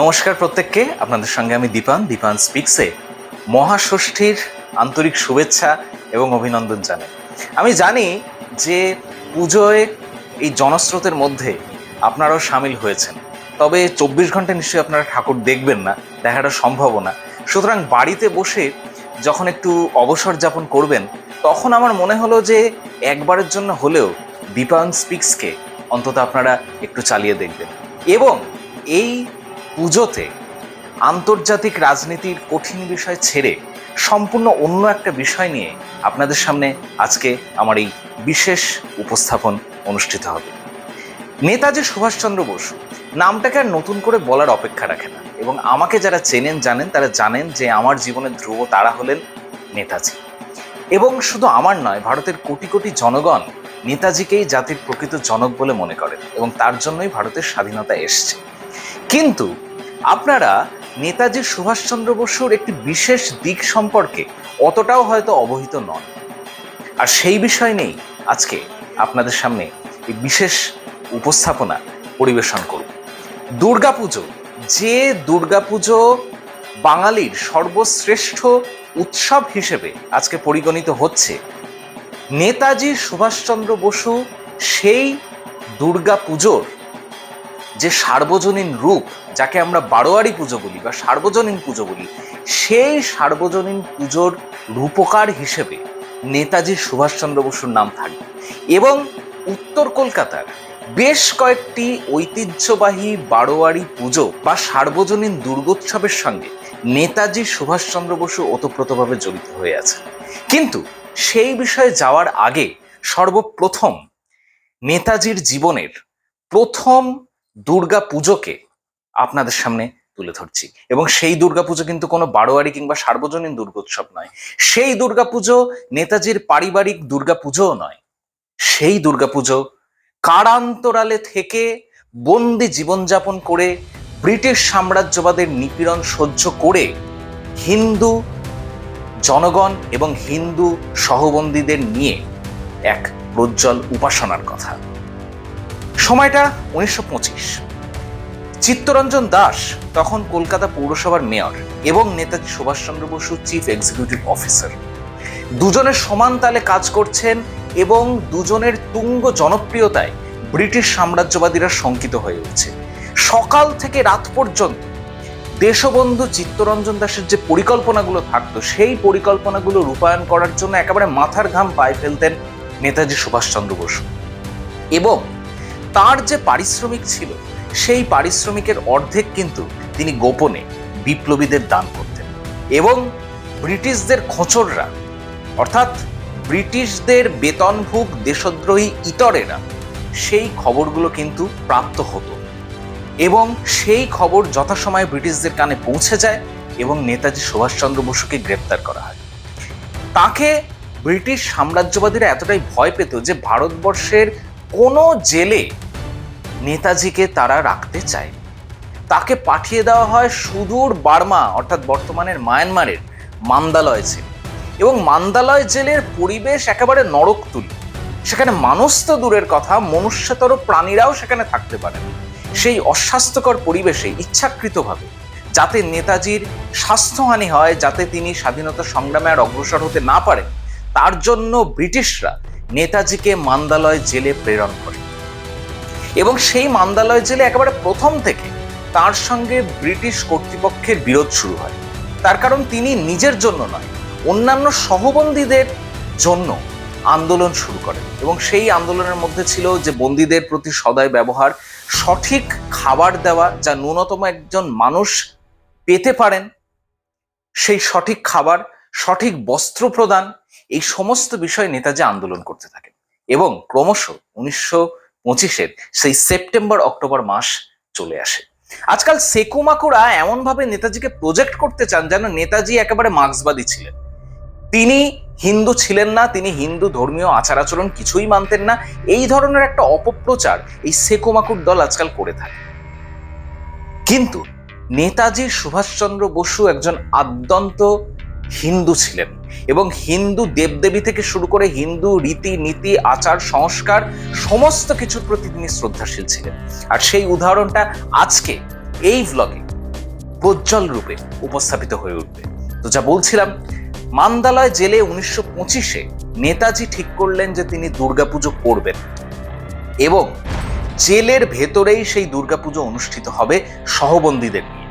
নমস্কার প্রত্যেককে। আপনাদের সঙ্গে আমি দীপান দীপান স্পিক্সে মহাষষ্ঠীর আন্তরিক শুভেচ্ছা এবং অভিনন্দন জানাই। আমি জানি যে পুজোয় এই জনস্রোতের মধ্যে আপনারাও সামিল হয়েছেন। তবে চব্বিশ ঘণ্টা নিশ্চয়ই আপনারা ঠাকুর দেখবেন না, দেখাটা সম্ভবও না। সুতরাং বাড়িতে বসে যখন একটু অবসর যাপন করবেন, তখন আমার মনে হলো যে একবারের জন্য হলেও দীপান স্পিক্সকে অন্তত আপনারা একটু চালিয়ে দেখবেন। এবং এই পুজোতে আন্তর্জাতিক রাজনীতির কঠিন বিষয় ছেড়ে সম্পূর্ণ অন্য একটা বিষয় নিয়ে আপনাদের সামনে আজকে আমার এই বিশেষ উপস্থাপন অনুষ্ঠিত হবে। নেতাজি সুভাষচন্দ্র বসু নামটাকে আর নতুন করে বলার অপেক্ষা রাখে না এবং আমাকে যারা চেনেন, জানেন, তারা জানেন যে আমার জীবনের ধ্রুব তারা হলেন নেতাজি। এবং শুধু আমার নয়, ভারতের কোটি কোটি জনগণ নেতাজিকেই জাতির প্রকৃত জনক বলে মনে করেন এবং তার জন্যই ভারতের স্বাধীনতা এসছে। কিন্তু আপনারা নেতাজি সুভাষচন্দ্র বসুর একটি বিশেষ দিক সম্পর্কে অতটাও হয়তো অবহিত নন। আর সেই বিষয় নেই আজকে আপনাদের সামনে এই বিশেষ উপস্থাপনা পরিবেশন করব। দুর্গাপুজো, যে দুর্গাপুজো বাঙালির সর্বশ্রেষ্ঠ উৎসব হিসেবে আজকে পরিগণিত হচ্ছে, নেতাজি সুভাষচন্দ্র বসু সেই দুর্গাপুজোর যে সার্বজনীন রূপ যাকে আমরা বারোয়ারি পুজো বলি বা সার্বজনীন পুজো বলি, সেই সার্বজনীন পুজোর রূপকার হিসেবে নেতাজি সুভাষচন্দ্র বসুর নাম থাকবে। এবং উত্তর কলকাতার বেশ কয়েকটি ঐতিহ্যবাহী বারোয়ারি পুজো বা সার্বজনীন দুর্গোৎসবের সঙ্গে নেতাজি সুভাষচন্দ্র বসু ওতপ্রোতভাবে জড়িত হয়ে আছে কিন্তু সেই বিষয়ে যাওয়ার আগে সর্বপ্রথম নেতাজির জীবনের প্রথম দুর্গা পুজোকে আপনাদের সামনে তুলে ধরছি। এবং সেই দুর্গাপুজো কিন্তু কোনো বারোয়ারি কিংবা সার্বজনীন দুর্গোৎসব নয়। সেই দুর্গাপুজো নেতাজির পারিবারিক দুর্গাপুজোও নয়। সেই দুর্গাপুজো কারান্তরালে থেকে বন্দি জীবনযাপন করে ব্রিটিশ সাম্রাজ্যবাদের নিপীড়ন সহ্য করে হিন্দু জনগণ এবং হিন্দু সহবন্দীদের নিয়ে এক প্রজ্জ্বল উপাসনার কথা। সময়টা উনিশশো পঁচিশ। চিত্তরঞ্জন দাস তখন কলকাতা পৌরসভার মেয়র এবং Netaji Subhas Chandra Bose chief executive officer দুজনের সমান তালে কাজ করছেন এবং দুজনের তুঙ্গ জনপ্রিয়তায় ব্রিটিশ সাম্রাজ্যবাদীরা শঙ্কিত হয়ে উঠছে। সকাল থেকে রাত পর্যন্ত দেশবন্ধু চিত্তরঞ্জন দাসের যে পরিকল্পনাগুলো থাকতো, সেই পরিকল্পনাগুলো রূপায়ণ করার জন্য একেবারে মাথার ঘাম পায়ে ফেলতেন নেতাজি সুভাষচন্দ্র বসু। এবং তার যে পারিশ্রমিক ছিল, সেই পারিশ্রমিকের অর্ধেক কিন্তু তিনি গোপনে বিপ্লবীদের দান করতেন। এবং ব্রিটিশদের খোঁচররা, অর্থাৎ ব্রিটিশদের বেতনভুক দেশদ্রোহী ইতরেরা, সেই খবরগুলো কিন্তু প্রাপ্ত হতো। এবং সেই খবর যথাসময়ে ব্রিটিশদের কানে পৌঁছে যায় এবং নেতাজি সুভাষচন্দ্র বসুকে গ্রেপ্তার করা হয়। তাকে ব্রিটিশ সাম্রাজ্যবাদীরা এতটাই ভয় পেত যে ভারতবর্ষের কোনো জেলে নেতাজিকে তারা রাখতে চায়। তাকে পাঠিয়ে দেওয়া হয় সুদূর বার্মা, অর্থাৎ বর্তমানের মায়ানমারের মান্দালয় জেল। এবং মান্দালয় জেলের পরিবেশ একেবারে নরক তুলি সেখানে মানুষ তো দূরের কথা, মনুষ্যতর প্রাণীরাও সেখানে থাকতে পারে সেই অস্বাস্থ্যকর পরিবেশে ইচ্ছাকৃতভাবে যাতে নেতাজির স্বাস্থ্যহানি হয়, যাতে তিনি স্বাধীনতা সংগ্রামে আর অগ্রসর হতে না পারে তার জন্য ব্রিটিশরা নেতাজিকে মান্দালয় জেলে প্রেরণ করে। এবং সেই মান্দালয় জেলে একেবারে প্রথম থেকে তার সঙ্গে ব্রিটিশ কর্তৃপক্ষের বিরোধ শুরু হয়। তার কারণ তিনি নিজের জন্য নয়, অন্যান্য সহবন্দীদের জন্য আন্দোলন শুরু করেন। এবং সেই আন্দোলনের মধ্যে ছিল যে বন্দীদের প্রতি সদয় ব্যবহার, সঠিক খাবার দেওয়া যা ন্যূনতম একজন মানুষ পেতে পারেন, সেই সঠিক খাবার, সঠিক বস্ত্র প্রদান, এই সমস্ত বিষয়ে নেতাজি আন্দোলন করতে থাকেন। এবং ক্রমশ উনিশশো পঁচিশের সেই সেপ্টেম্বর, অক্টোবর মাস চলে আসে। আজকাল সেকুমাকুরা এমনভাবে নেতাজিকে প্রজেক্ট করতে চান যেন নেতাজি একেবারে মার্ক্সবাদী ছিলেন। তিনি হিন্দু ছিলেন না, তিনি হিন্দু ধর্মীয় আচার আচরণ কিছুই মানতেন না। এই ধরনের একটা অপপ্রচার এই সেকুমাকুর দল আজকাল করে থাকে। কিন্তু নেতাজি সুভাষচন্দ্র বসু একজন আদ্যন্ত হিন্দু ছিলেন এবং হিন্দু দেবদেবী থেকে শুরু করে হিন্দু রীতি নীতি, আচার, সংস্কার, সমস্ত কিছুর প্রতি তিনি শ্রদ্ধাশীল ছিলেন। আর সেই উদাহরণটা আজকে এই ভ্লগে প্রজ্জ্বল রূপে উপস্থাপিত হয়ে উঠবে। তো যা বলছিলাম, মান্দালয় জেলে উনিশশো পঁচিশে নেতাজি ঠিক করলেন যে তিনি দুর্গাপুজো করবেন। এবং জেলের ভেতরেই সেই দুর্গাপুজো অনুষ্ঠিত হবে সহবন্দীদের নিয়ে।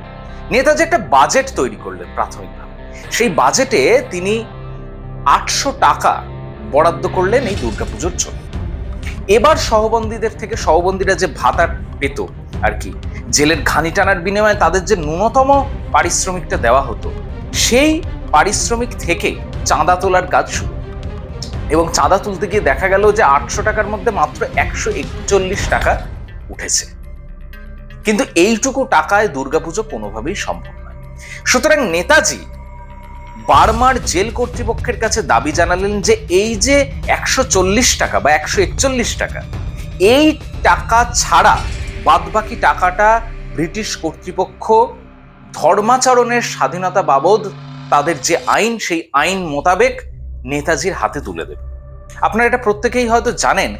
নেতাজি একটা বাজেট তৈরি করলেন প্রাথমিকভাবে। সেই বাজেটে তিনি আটশো টাকা বরাদ্দ করলেন এই দুর্গাপুজোর জন্য। এবার সহবন্দীদের থেকে সহবন্দীরা যে ভাতা পেত আর কি, জেলের ঘানি টানার বিনিময়ে তাদের যে ন্যূনতম পারিশ্রমিকটা দেওয়া হতো, সেই পারিশ্রমিক থেকে চাঁদা তোলার কাজ শুরু। এবং চাঁদা তুলতে গিয়ে দেখা গেল যে আটশো টাকার মধ্যে মাত্র একশো একচল্লিশ টাকা উঠেছে। কিন্তু এইটুকু টাকায় দুর্গাপুজো কোনোভাবেই সম্ভব নয়। সুতরাং নেতাজি বার্মার জেল কর্তৃপক্ষের কাছে দাবি জানালেন যে এই যে একশো চল্লিশ টাকা বা একশো একচল্লিশ টাকা, এই টাকা ছাড়া বাদবাকি টাকাটা ব্রিটিশ কর্তৃপক্ষ ধর্মাচরণের স্বাধীনতা বাবদ তাদের যে আইন, সেই আইন মোতাবেক নেতাজির হাতে তুলে দেবে। আপনারা এটা প্রত্যেকেই হয়তো জানেন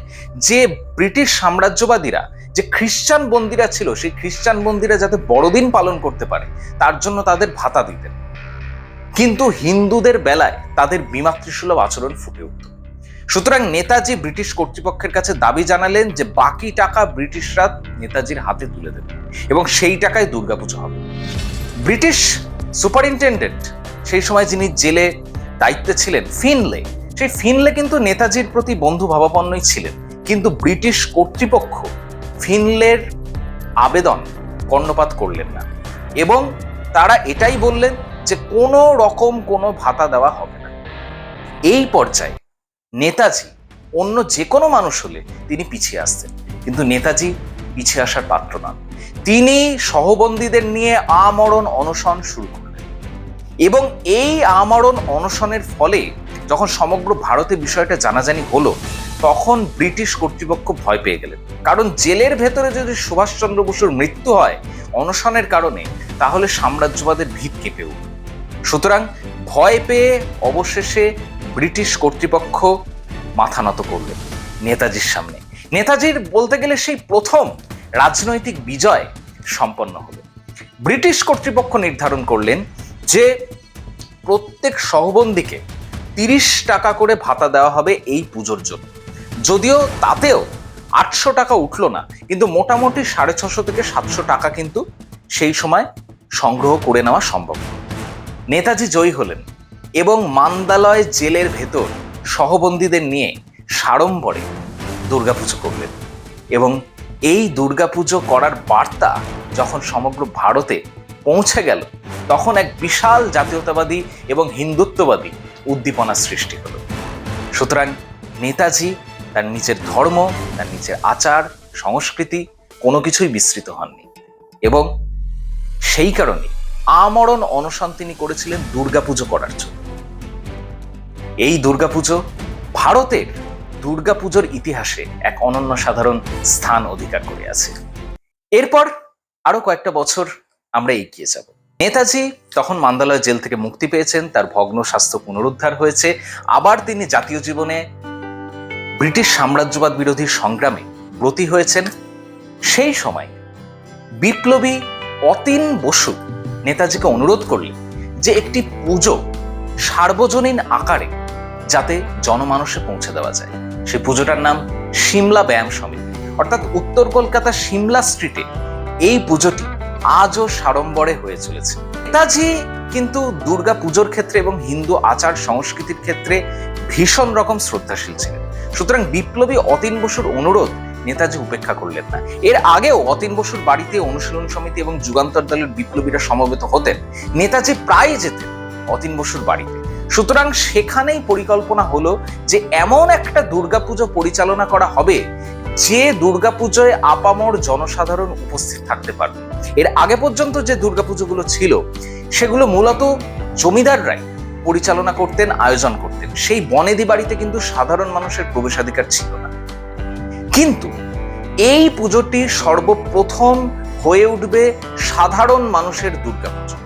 যে ব্রিটিশ সাম্রাজ্যবাদীরা, যে খ্রিস্টান বন্দিরা ছিল, সেই খ্রিস্টান বন্দিরা যাতে বড়দিন পালন করতে পারে, তার জন্য তাদের ভাতা দিতেন। কিন্তু হিন্দুদের বেলায় তাদের বিমাতৃসুলভ আচরণ ফুটে উঠত। সুতরাং নেতাজি ব্রিটিশ কর্তৃপক্ষের কাছে দাবি জানালেন যে বাকি টাকা ব্রিটিশরা নেতাজির হাতে তুলে দেবে এবং সেই টাকায় দুর্গাপুজো হবে। ব্রিটিশ সুপারিনটেন্ডেন্ট সেই সময় যিনি জেলে দায়িত্বে ছিলেন, ফিনলে, সেই ফিনলে কিন্তু নেতাজির প্রতি বন্ধু ভাবাপন্নই ছিলেন। কিন্তু ব্রিটিশ কর্তৃপক্ষ ফিনলের আবেদন কর্ণপাত করলেন না এবং তারা এটাই বললেন যে কোনো রকম কোনো ভাতা দেওয়া হবে না। এই পর্যায়ে নেতাজি অন্য যে কোনো মানুষ হলে তিনি পিছিয়ে আসতেন। কিন্তু নেতাজি পিছিয়ে আসার পাত্র নন। তিনি সহবন্দীদের নিয়ে আমরণ অনশন শুরু করলেন। এবং এই আমরণ অনশনের ফলে যখন সমগ্র ভারতে বিষয়টা জানাজানি হলো, তখন ব্রিটিশ কর্তৃপক্ষ ভয় পেয়ে গেলেন। কারণ জেলের ভেতরে যদি সুভাষচন্দ্র বসুর মৃত্যু হয় অনশনের কারণে, তাহলে সাম্রাজ্যবাদের ভিত কেঁপে উঠবে। সুতরাং ভয় পেয়ে অবশেষে ব্রিটিশ কর্তৃপক্ষ মাথা নত করলেন নেতাজির সামনে। নেতাজির বলতে গেলে সেই প্রথম রাজনৈতিক বিজয় সম্পন্ন হলো। ব্রিটিশ কর্তৃপক্ষ নির্ধারণ করলেন যে প্রত্যেক সহবন্দীকে তিরিশ টাকা করে ভাতা দেওয়া হবে এই পুজোর জন্য। যদিও তাতেও আটশো টাকা উঠল না, কিন্তু মোটামুটি সাড়ে ছশো থেকে সাতশো টাকা কিন্তু সেই সময় সংগ্রহ করে নেওয়া সম্ভব নেতাজি জয়ী হলেন এবং মান্দালয় জেলের ভেতর সহবন্দীদের নিয়ে সাড়ম্বরে দুর্গাপুজো করলেন এবং এই দুর্গাপুজো করার বার্তা যখন সমগ্র ভারতে পৌঁছে গেল, তখন এক বিশাল জাতীয়তাবাদী এবং হিন্দুত্ববাদী উদ্দীপনা সৃষ্টি হলো। সুতরাং নেতাজি তার নিজের ধর্ম, তার নিজের আচার, সংস্কৃতি কোনো কিছুই বিস্তৃত হননি এবং সেই কারণে আমরণ অনশন তিনি করেছিলেন দুর্গাপুজো করার জন্য। এই দুর্গাপুজো ভারতের দুর্গাপুজোর ইতিহাসে এক অনন্য সাধারণ স্থান অধিকার করে আছে। এরপর আরও কয়েকটা বছর আমরা এগিয়ে যাব। নেতাজি তখন মান্দালয় জেল থেকে মুক্তি পেয়েছেন, তার ভগ্ন স্বাস্থ্য পুনরুদ্ধার হয়েছে। আবার তিনি জাতীয় জীবনে ব্রিটিশ সাম্রাজ্যবাদ বিরোধী সংগ্রামে ব্রতী হয়েছেন। সেই সময় বিপ্লবী অতীন বসু নেতাজিকে অনুরোধ করলেন যে একটি পুজো সার্বজনীন আকারে যাতে জনমানসে পৌঁছে দেওয়া যায়। সেই পুজোটার নাম সিমলা ব্যায়াম সমিতি। অর্থাৎ উত্তর কলকাতা সিমলা স্ট্রিটে এই পুজোটি আজও সাড়ম্বরে হয়ে চলেছে। নেতাজি কিন্তু দুর্গা পুজোর ক্ষেত্রে এবং হিন্দু আচার সংস্কৃতির ক্ষেত্রে ভীষণ রকম শ্রদ্ধাশীল ছিলেন। সুতরাং বিপ্লবী অতীন বসুর অনুরোধ নেতাজি উপেক্ষা করলেন না। এর আগেও অতীন বসুর বাড়িতে অনুশীলন সমিতি এবং যুগান্তর দলের বিপ্লবীরা সমবেত হতেন। নেতাজি প্রায় যেতেন অতীন বসুর বাড়িতে। সুতরাং সেখানেই পরিকল্পনা হলো যে এমন একটা দুর্গাপুজো পরিচালনা করা হবে যে দুর্গাপুজোয় আপামর জনসাধারণ উপস্থিত থাকতে পারবে। এর আগে পর্যন্ত যে দুর্গাপুজোগুলো ছিল, সেগুলো মূলত জমিদাররাই পরিচালনা করতেন, আয়োজন করতেন। সেই বনেদি বাড়িতে কিন্তু সাধারণ মানুষের প্রবেশাধিকার ছিল কিন্তু এই পুজোটি সর্বপ্রথম হয়ে উঠবে সাধারণ মানুষের দুর্গাপুজো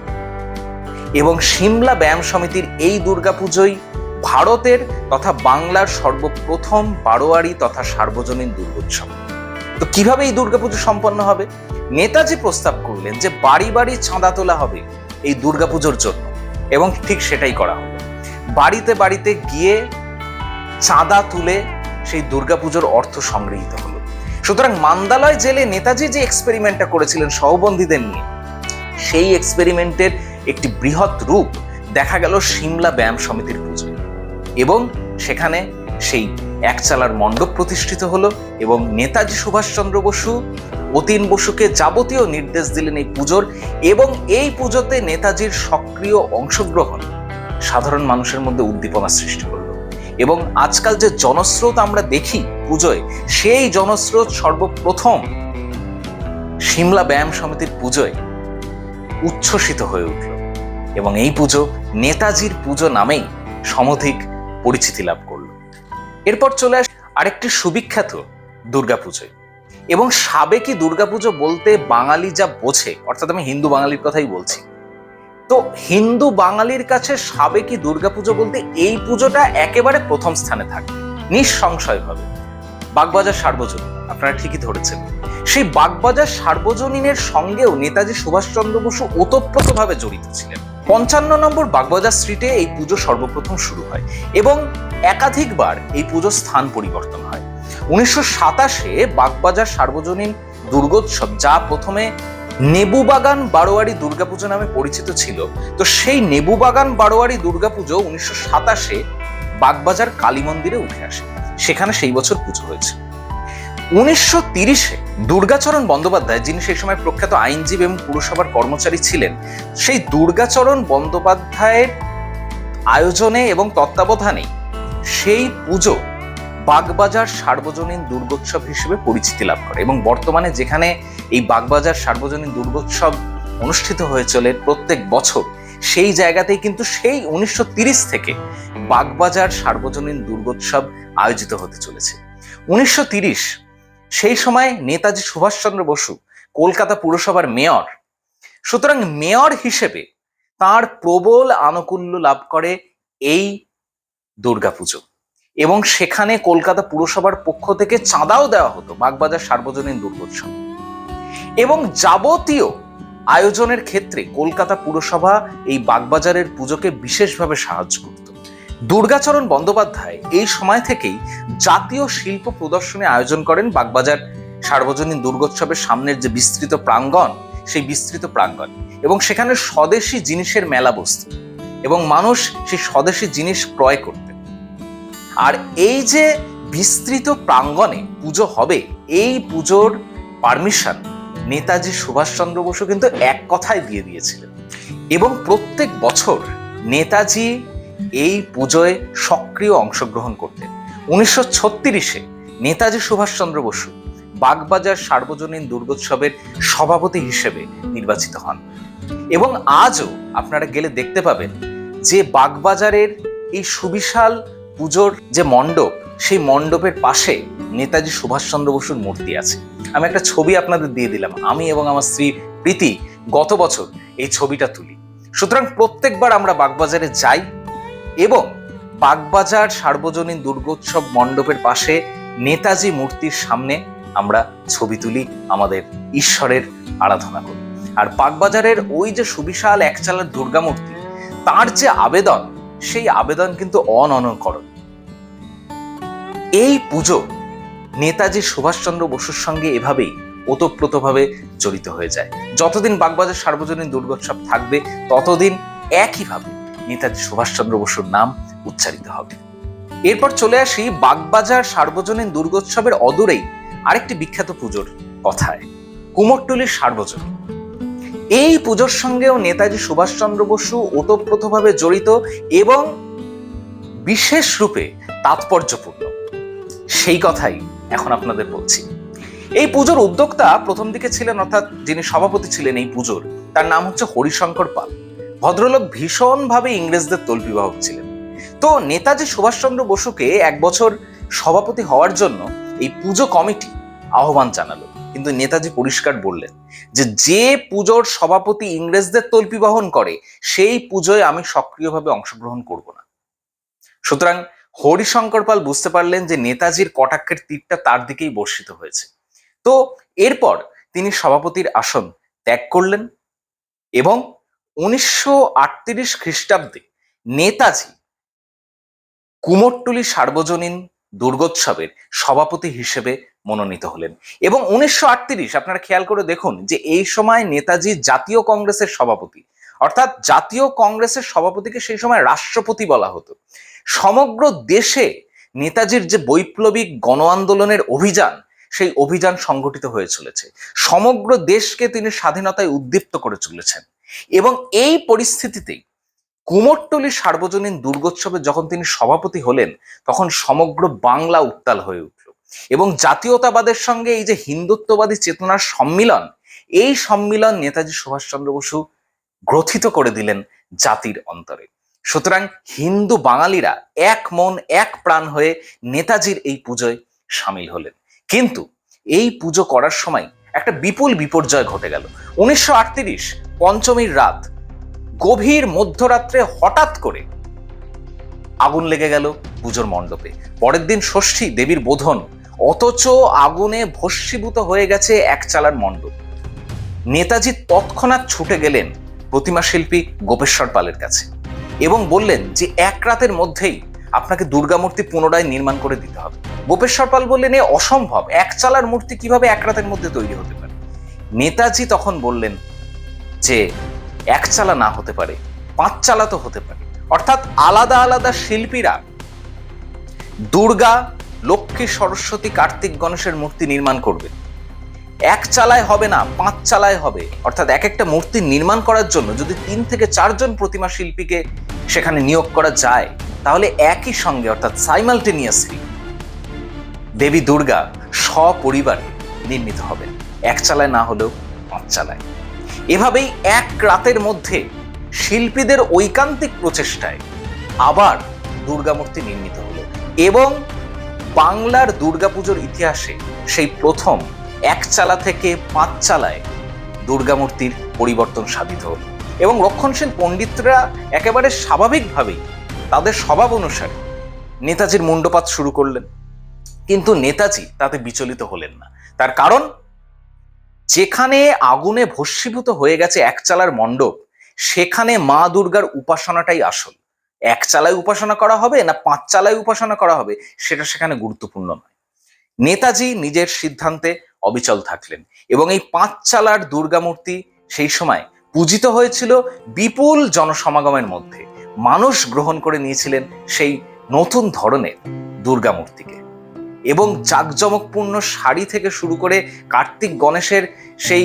এবং সিমলা ব্যায়াম সমিতির এই দুর্গাপুজোই ভারতের তথা বাংলার সর্বপ্রথম বারোয়ারি তথা সার্বজনীন দুর্গোৎসব। তো কীভাবে এই দুর্গাপুজো সম্পন্ন হবে? নেতাজি প্রস্তাব করলেন যে বাড়ি বাড়ি চাঁদা তোলা হবে এই দুর্গাপুজোর জন্য এবং ঠিক সেটাই করা হলো বাড়িতে বাড়িতে গিয়ে চাঁদা তুলে সেই দুর্গাপুজোর অর্থ সংগৃহীত হলো। সুতরাং মান্দালয় জেলে নেতাজি যে এক্সপেরিমেন্টটা করেছিলেন সহবন্দীদের নিয়ে, সেই এক্সপেরিমেন্টের একটি বৃহৎ রূপ দেখা গেল সিমলা ব্যায়াম সমিতির পুজো এবং সেখানে সেই একচালার মণ্ডপ প্রতিষ্ঠিত হলো এবং নেতাজি সুভাষচন্দ্র বসু, অতীন বসুকে যাবতীয় নির্দেশ দিলেন এই পুজোর এবং এই পুজোতে নেতাজির সক্রিয় অংশগ্রহণ সাধারণ মানুষের মধ্যে উদ্দীপনা সৃষ্টি এবং আজকাল যে জনস্রোত আমরা দেখি পুজোয়, সেই জনস্রোত সর্বপ্রথম সিমলা ব্যায়াম সমিতির পুজোয় উচ্ছ্বসিত হয়ে উঠল। এবং এই পুজো নেতাজির পুজো নামেই সমধিক পরিচিতি লাভ করল। এরপর চলে আসে, আরেকটি সুবিখ্যাত দুর্গাপুজোয় এবং সাবেকি দুর্গাপুজো বলতে বাঙালি যা বোঝে, অর্থাৎ আমি হিন্দু বাঙালির কথাই বলছি তো হিন্দু বাঙালির কাছে সাবেকি দুর্গাপুজো বলতে এই পুজোটা একেবারে প্রথম স্থানে থাকে, নিঃসংশয়ভাবে। বাগবাজার সার্বজনীন, আপনারা ঠিকই ধরেছেন। সেই বাগবাজার সার্বজনীনের সঙ্গেও নেতাজি সুভাষচন্দ্র বসু ওতপ্রোতভাবে জড়িত ছিলেন। পঞ্চান্ন নম্বর বাগবাজার স্ট্রিটে এই পুজো সর্বপ্রথম শুরু হয় এবং একাধিকবার এই পুজো স্থান পরিবর্তন হয়। উনিশশো সাতাশে বাগবাজার সার্বজনীন দুর্গোৎসব, যা প্রথমে নেবুবাগান বারোয়ারি দুর্গাপুজো নামে পরিচিত ছিল। তো সেই নেবুবাগান বারোয়ারি দুর্গাপুজো উনিশশো সাতাশে বাগবাজার কালী মন্দিরে উঠে আসে। সেখানে সেই বছর পুজো হয়েছে। উনিশশো তিরিশে দুর্গাচরণ বন্দ্যোপাধ্যায়, যিনি সেই সময় প্রখ্যাত আইনজীবী এবং পুরসভার কর্মচারী ছিলেন, সেই দুর্গাচরণ বন্দ্যোপাধ্যায়ের আয়োজনে এবং তত্ত্বাবধানে সেই পুজো বাগবাজার সার্বজনীন দুর্গোৎসব হিসেবে পরিচিতি লাভ করে এবং বর্তমানে যেখানে এই বাগবাজার সার্বজনীন দুর্গোৎসব অনুষ্ঠিত হয়ে চলে প্রত্যেক বছর। সেই জায়গাতেই কিন্তু সেই উনিশশো থেকে বাগবাজার সার্বজনীন দুর্গোৎসব আয়োজিত হতে চলেছে। উনিশশো সেই সময় নেতাজি সুভাষচন্দ্র বসু, কলকাতা পুরসভার মেয়র। সুতরাং মেয়র হিসেবে তার প্রবল আনুকূল্য লাভ করে এই দুর্গাপুজো। এবং সেখানে কলকাতা পুরসভার পক্ষ থেকে চাঁদাও দেওয়া হতো বাগবাজার সার্বজনীন দুর্গোৎসব। এবং যাবতীয় আয়োজনের ক্ষেত্রে কলকাতা পুরসভা এই বাগবাজারের পুজোকে বিশেষভাবে সাহায্য করত। দুর্গাচরণ বন্দ্যোপাধ্যায় এই সময় থেকেই জাতীয় শিল্প প্রদর্শনী আয়োজন করেন বাগবাজার সার্বজনীন দুর্গোৎসবের সামনের যে বিস্তৃত প্রাঙ্গণ, সেই বিস্তৃত প্রাঙ্গণ। এবং সেখানে স্বদেশি জিনিসের মেলা বসত এবং মানুষ সেই স্বদেশি জিনিস ক্রয় করতেন। আর এই যে বিস্তৃত প্রাঙ্গণে পুজো হবে, এই পুজোর পারমিশন নেতাজি সুভাষচন্দ্র বসু কিন্তু এক কথায় দিয়ে দিয়েছিলেন। এবং প্রত্যেক বছর নেতাজি এই পুজোয় সক্রিয় অংশগ্রহণ করতেন। উনিশশো ছত্রিশে নেতাজি সুভাষচন্দ্র বসু বাগবাজার সার্বজনীন দুর্গোৎসবের সভাপতি হিসেবে নির্বাচিত হন। এবং আজও আপনারা গেলে দেখতে পাবেন যে বাগবাজারের এই সুবিশাল পুজোর যে মণ্ডপ, সেই মণ্ডপের পাশে নেতাজি সুভাষচন্দ্র বসুর মূর্তি আছে। আমি একটা ছবি আপনাদের দিয়ে দিলাম। আমি এবং আমার স্ত্রী প্রীতি গত বছর এই ছবিটা তুলি। সুতরাং প্রত্যেকবার আমরা বাগবাজারে যাই এবং বাগবাজার সার্বজনীন দুর্গোৎসব মণ্ডপের পাশে নেতাজি মূর্তির সামনে আমরা ছবি তুলি, আমাদের ঈশ্বরের আরাধনা করি। আর বাগবাজারের ওই যে সুবিশাল একচালার দুর্গা মূর্তি, তার যে আবেদন, সেই আবেদন কিন্তু অননকরণ। এই পুজো নেতাজি সুভাষচন্দ্র বসুর সঙ্গে এভাবেই ওতপ্রোতভাবে জড়িত হয়ে যায়। যতদিন বাগবাজার সার্বজনীন দুর্গোৎসব থাকবে, ততদিন একইভাবে নেতাজি সুভাষচন্দ্র বসুর নাম উচ্চারিত হবে। এরপর চলে আসি বাগবাজার সার্বজনীন দুর্গোৎসবের অদূরেই আরেকটি বিখ্যাত পুজোর কথায়, কুমোরটুলির সার্বজনীন। এই পুজোর সঙ্গেও নেতাজি সুভাষচন্দ্র বসু ওতপ্রোতভাবে জড়িত এবং বিশেষ রূপে তাৎপর্যপূর্ণ। সেই কথাই এখন আপনাদের বলছি। এই পুজোর উদ্যোক্তা প্রথম দিকে ছিলেন, অর্থাৎ যিনি সভাপতি ছিলেন এই পুজোর, তার নাম হচ্ছে হরিশঙ্কর পাল। ভদ্রলোক ভীষণভাবে ইংরেজদের তল্পিবাহক ছিলেন। তো নেতাজি সুভাষচন্দ্র বসুকে এক বছর সভাপতি হওয়ার জন্য এই পুজো কমিটি আহ্বান জানালো। কিন্তু নেতাজি পরিষ্কার বললেন যে যে পুজোর সভাপতি ইংরেজদের তল্পিবহন করে, সেই পুজোয় আমি সক্রিয়ভাবে অংশগ্রহণ করব না। সুতরাং হরিশঙ্কর পাল বুঝতে পারলেন যে নেতাজির কটাক্ষের তীরটা তার দিকেই বর্ষিত হয়েছে। তো এরপর তিনি সভাপতির আসন ত্যাগ করলেন এবং উনিশশো আটত্রিশ খ্রিস্টাব্দে নেতাজি কুমোরটুলি সার্বজনীন দুর্গোৎসবের সভাপতি হিসেবে মনোনীত হলেন এবং উনিশশো আটত্রিশ, আপনারা খেয়াল করে দেখুন যে এই সময় নেতাজি জাতীয় কংগ্রেসের সভাপতি। অর্থাৎ জাতীয় কংগ্রেসের সভাপতিকে সেই সময় রাষ্ট্রপতি বলা হতো। সমগ্র দেশে নেতাজির যে বৈপ্লবিক গণ আন্দোলনের অভিযান, সেই অভিযান সংগঠিত হয়ে চলেছে। সমগ্র দেশকে তিনি স্বাধীনতায় উদ্দীপ্ত করে চলেছেন। এবং এই পরিস্থিতিতেই কুমোরটলি সার্বজনীন দুর্গোৎসবে যখন তিনি সভাপতি হলেন, তখন সমগ্র বাংলা উত্তাল হয়ে উঠল। এবং জাতীয়তাবাদের সঙ্গে এই যে হিন্দুত্ববাদী চেতনার সম্মিলন, এই সম্মিলন নেতাজি সুভাষচন্দ্র বসু গ্রথিত করে দিলেন জাতির অন্তরে। সুতরাং হিন্দু বাঙালিরা এক মন, এক প্রাণ হয়ে নেতাজির এই পুজোয় সামিল হলেন। কিন্তু এই পুজো করার সময় একটা বিপুল বিপর্যয় ঘটে গেল। উনিশশো পঞ্চমীর রাত গভীর মধ্যরাত্রে হঠাৎ করে আগুন লেগে গেল পুজোর মণ্ডপে। পরের দিন ষষ্ঠী দেবীর বোধন, অথচ আগুনে ভস্মীভূত হয়ে গেছে এক চালার মণ্ডপ। নেতাজি তৎক্ষণাৎ ছুটে গেলেন প্রতিমা শিল্পী গোপেশ্বর পালের কাছে। এবং বললেন যে এক রাতের মধ্যেই আপনাকে দুর্গামূর্তি পুনরায় নির্মাণ করে দিতে হবে। গোপেশ্বর পাল বললেন, এ অসম্ভব। এক চালার মূর্তি কীভাবে এক রাতের মধ্যে তৈরি হতে পারে? নেতাজি তখন বললেন যে, এক চালা না হতে পারে, পাঁচ চালা তো হতে পারে। অর্থাৎ আলাদা আলাদা শিল্পীরা দুর্গা, লক্ষ্মী, সরস্বতী, কার্তিক, গণেশের মূর্তি নির্মাণ করবে। এক চালায় হবে না, পাঁচ চালায় হবে। অর্থাৎ এক একটা মূর্তি নির্মাণ করার জন্য যদি তিন থেকে চারজন প্রতিমা শিল্পীকে সেখানে নিয়োগ করা যায়, তাহলে একই সঙ্গে, অর্থাৎ সাইমালটেনিয়াসলি দেবী দুর্গা সপরিবারে নির্মিত হবে এক চালায় না হলেও পাঁচ চালায়। এভাবেই এক রাতের মধ্যে শিল্পীদের ঐকান্তিক প্রচেষ্টায় আবার দুর্গামূর্তি নির্মিত হলো এবং বাংলার দুর্গাপুজোর ইতিহাসে সেই প্রথম এক চালা থেকে পাঁচ চালায় দুর্গামূর্তির পরিবর্তন সাধিত হলো। এবং রক্ষণশীল পণ্ডিতরা একেবারে স্বাভাবিকভাবেই তাদের স্বভাব অনুসারে নেতাজির মুন্ডপাত শুরু করলেন। কিন্তু নেতাজি তাতে বিচলিত হলেন না। তার কারণ, যেখানে আগুনে ভস্মীভূত হয়ে গেছে এক চালার মণ্ডপ, সেখানে মা দুর্গার উপাসনাটাই আসল। এক চালায় উপাসনা করা হবে না পাঁচ চালায় উপাসনা করা হবে, সেটা সেখানে গুরুত্বপূর্ণ নয়। নেতাজি নিজের সিদ্ধান্তে অবিচল থাকলেন এবং এই পাঁচ চালার দুর্গামূর্তি সেই সময় পূজিত হয়েছিল বিপুল জনসমাগমের মধ্যে। মানুষ গ্রহণ করে নিয়েছিলেন সেই নতুন ধরনের দুর্গামূর্তিকে এবং জাঁকজমকপূর্ণ শাড়ি থেকে শুরু করে কার্তিক গণেশের সেই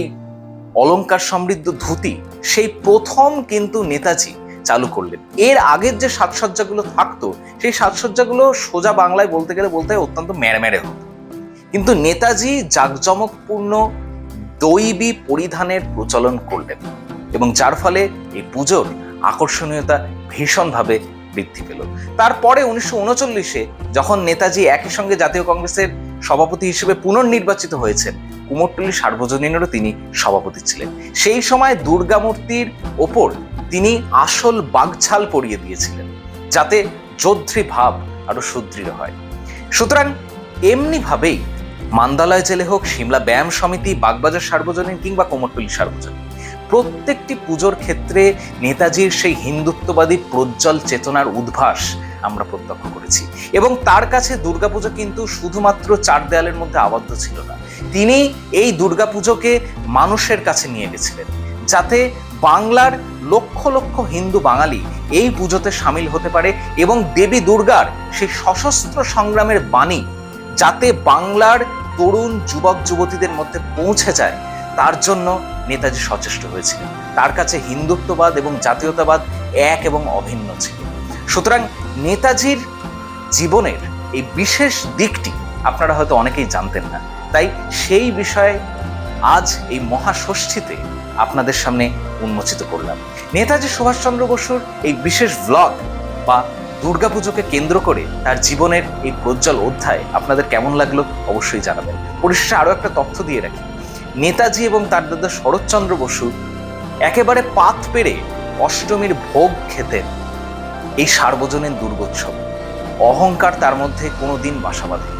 অলংকার সমৃদ্ধ ধুতি, সেই প্রথম কিন্তু নেতাজি চালু করলেন। এর আগের যে সাজসজ্জাগুলো থাকতো, সেই সাজসজ্জাগুলো সোজা বাংলায় বলতে গেলে বলতে অত্যন্ত ম্যাড়ে হতো। কিন্তু নেতাজি জাঁকজমকপূর্ণ দৈবী পরিধানের প্রচলন করলেন। এবং যার ফলে এই পুজোর আকর্ষণীয়তা ভীষণভাবে বৃদ্ধি পেল। তারপরে উনিশশো উনচল্লিশে যখন নেতাজি একই সঙ্গে জাতীয় কংগ্রেসের সভাপতি হিসেবে পুনর্নির্বাচিত হয়েছেন, কুমোরটুলি সার্বজনীনেরও তিনি সভাপতি ছিলেন। সেই সময় দুর্গামূর্তির ওপর তিনি আসল বাগছাল পরিয়ে দিয়েছিলেন, যাতে যোদ্ধৃ ভাব আরও সুদৃঢ় হয়। সুতরাং এমনিভাবেই মান্দালয় জেলে হোক, সিমলা ব্যায়াম সমিতি, বাগবাজার সার্বজনীন কিংবা কোমরটুলি সার্বজনীন প্রত্যেকটি পুজোর ক্ষেত্রে নেতাজির সেই হিন্দুত্ববাদী প্রজ্জ্বল চেতনার উদ্ভাস আমরা প্রত্যক্ষ করেছি। এবং তার কাছে দুর্গাপুজো কিন্তু শুধুমাত্র চার দেয়ালের মধ্যে আবদ্ধ ছিল না। তিনি এই দুর্গাপুজোকে মানুষের কাছে নিয়ে গেছিলেন, যাতে বাংলার লক্ষ লক্ষ হিন্দু বাঙালি এই পুজোতে সামিল হতে পারে এবং দেবী দুর্গার সেই সশস্ত্র সংগ্রামের বাণী যাতে বাংলার তরুণ যুবক যুবতীদের মধ্যে পৌঁছে যায় তার জন্য নেতাজি সচেষ্ট হয়েছিলেন। তার কাছে হিন্দুত্ববাদ এবং জাতীয়তাবাদ এক এবং অভিন্ন ছিল। সুতরাং নেতাজির জীবনের এই বিশেষ দিকটি আপনারা হয়তো অনেকেই জানতেন না। তাই সেই বিষয়ে আজ এই মহাষষ্ঠীতে আপনাদের সামনে উন্মোচিত করলাম। নেতাজি সুভাষচন্দ্র বসুর এই বিশেষ ব্লগ বা দুর্গাপুজোকে কেন্দ্র করে তার জীবনের এই প্রজ্জ্বল অধ্যায় আপনাদের কেমন লাগল অবশ্যই জানাবেন। পরিশেষে আরও একটা তথ্য দিয়ে রাখি। নেতাজি এবং তার দাদা শরৎচন্দ্র বসু একেবারে পাত পেরে অষ্টমীর ভোগ খেতেন এই সার্বজনীন দুর্গোৎসব। অহংকার তার মধ্যে কোনো দিন বাসা বাঁধে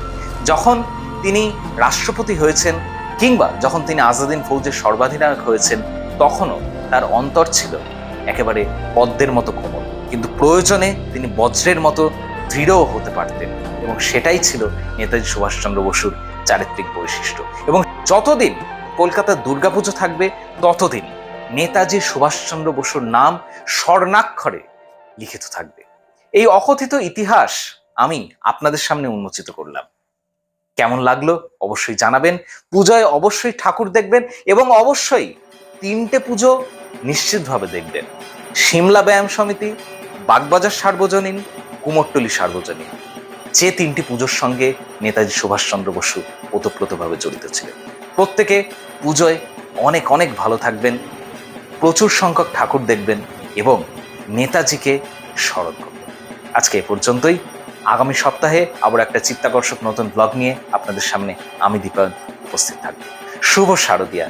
যখন তিনি রাষ্ট্রপতি হয়েছেন কিংবা যখন তিনি আজাদিন ফৌজের সর্বাধিনায়ক হয়েছেন, তখনও তার অন্তর ছিল একেবারে পদ্মের মতো কোমল। কিন্তু প্রয়োজনে তিনি বজ্রের মতো দৃঢ়ও হতে পারতেন এবং সেটাই ছিল নেতাজি সুভাষচন্দ্র বসুর চারিত্রিক বৈশিষ্ট্য। এবং যতদিন কলকাতার দুর্গাপুজো থাকবে ততদিন। নেতাজি সুভাষচন্দ্র বসুর নাম স্বর্ণাক্ষরে লিখিত থাকবে। এই অকথিত ইতিহাস আমি আপনাদের সামনে উন্মোচিত করলাম। কেমন লাগল অবশ্যই জানাবেন। পূজায় অবশ্যই ঠাকুর দেখবেন এবং অবশ্যই তিনটে পুজো নিশ্চিতভাবে দেখবেন। সিমলা ব্যায়াম সমিতি, বাগবাজার সার্বজনীন, কুমোরটুলি সার্বজনীন। যে তিনটি পুজোর সঙ্গে নেতাজি সুভাষচন্দ্র বসু ওতপ্রোতভাবে জড়িত ছিলেন। প্রত্যেকে পুজোয় অনেক অনেক ভালো থাকবেন, প্রচুর সংখ্যক ঠাকুর দেখবেন এবং নেতাজিকে স্মরণ করবেন। আজকে এ পর্যন্তই। আগামী সপ্তাহে আবার একটা চিত্তাকর্ষক নতুন ব্লগ নিয়ে আপনাদের সামনে আমি দীপায়ন উপস্থিত থাকব। শুভ শারদিয়া।